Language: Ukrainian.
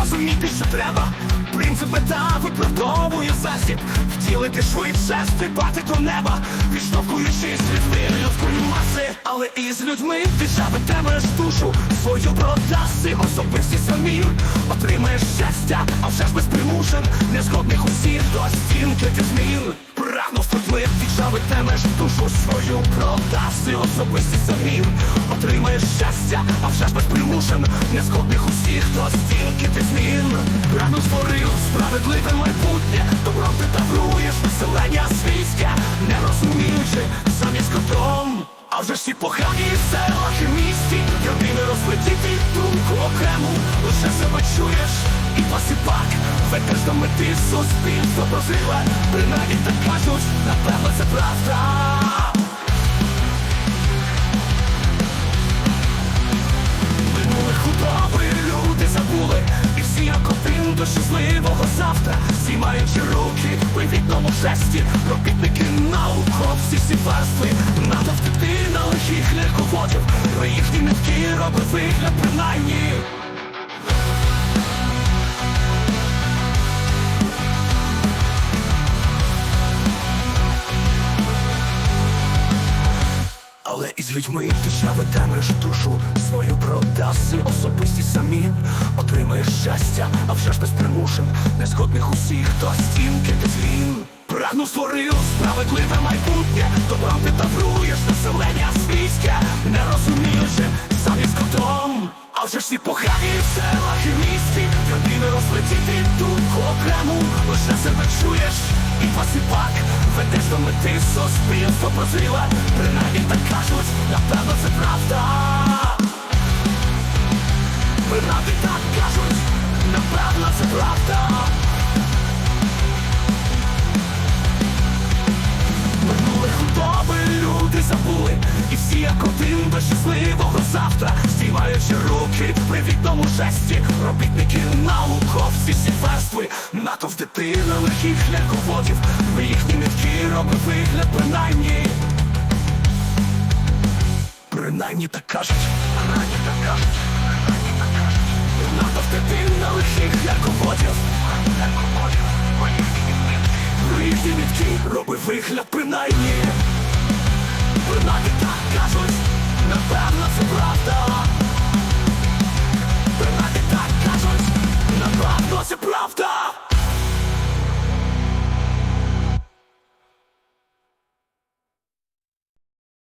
Розуміти, що треба. Принцип мета виправдовує засіб. Втілити швидше, стрибати до неба. Відштовхуючись від віри людської маси. Але із людьми держави темаєш душу. Свою продаси особисті самі щастя, а вже ж без примушень. Незгодних усіх до стінки ти змін. Прагнув вплив держави темаєш душу свою продаси особисті самі Отримаєш щастя, а вже ж без примушень. Незгодних усіх до стінки ти змін. Прагнув створив справедливе майбутнє. Добром ти тавруєш населення свійське Не розуміючи замість котом. А вже ж всі погані в селах і місті. Родини розлетіти думку і посипак Ведеш до мети суспільство прозиве Принаймні так кажуть, напевно це правда. Минулих худоби люди забули. І всі як один до щасливого завтра. Знімаючи руки у відному жесті. Робітники науковці всі верстви. Натовп дитина лихих Про їхні нитки робить вигляд принаймні із людьми. Ти ще душу свою продаси. Особисті самі Отримаєш щастя, а вже ж без примушень Незгодних усіх. До стінки ти злін Прагну створив справедливе майбутнє. Добром ти тавруєш населення свійське Не розуміючи замість котом А вже ж всі погані в селах і місті. Родини розлетіти думку окрему. Лише себе чуєш і посіпак. Ведеш до мети суспільство прозріле. Принаймні так кажуть, напевно це правда. Принаймні так кажуть, напевно це правда. Минуле худоби люди забули. І всі як один до щасливого завтра. Стіваючи руки при відному жесті. Робітники науковці всі верстви. Натовп дитина лихих шляховодів Ви їхні нитки робить вигляд принаймні. Принаймні так кажуть. Принаймні так кажуть. Принаймні так кажуть. Натовп дитина лихих Шляховодів Ви їхні нитки робить вигляд принаймні. Принаймні так кажуть, напевно це правда